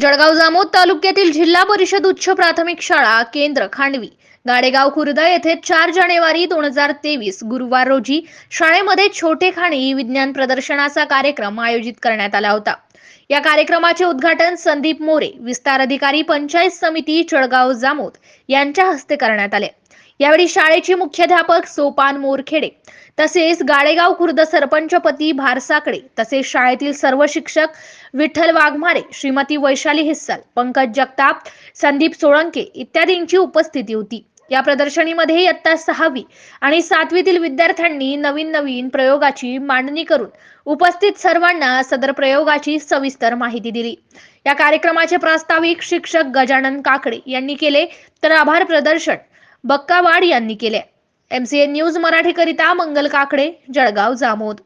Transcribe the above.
जळगाव जामोद तालुक्यातील जिल्हा परिषद उच्च प्राथमिक शाळा केंद्र खांडवी गाडेगाव खुर्द येथे चार जानेवारी दोन हजार तेवीस गुरुवार रोजी शाळेमध्ये छोटे खाणी विज्ञान प्रदर्शनाचा कार्यक्रम आयोजित करण्यात आला होता. या कार्यक्रमाचे उद्घाटन संदीप मोरे विस्तार अधिकारी पंचायत समिती जळगाव जामोद यांच्या हस्ते करण्यात आले. यावेळी शाळेचे मुख्याध्यापक सोपान मोरखेडे तसेच गाडेगाव खुर्द सरपंचपती भारसाकडे तसेच शाळेतील सर्व शिक्षक विठ्ठल वाघमारे श्रीमती वैशाली हिस्साल पंकज जगताप संदीप सोळंके इत्यादींची उपस्थिती होती. या प्रदर्शनीमध्ये इयत्ता सहावी आणि सातवीतील विद्यार्थ्यांनी नवीन नवीन प्रयोगाची मांडणी करून उपस्थित सर्वांना सदर प्रयोगाची सविस्तर माहिती दिली. या कार्यक्रमाचे प्रास्ताविक शिक्षक गजानन काकडे यांनी केले. तर आभार प्रदर्शन बक्कावाड यांनी केले. एमसीएन न्यूज मराठीकरिता मंगल काकडे जळगाव जामोद.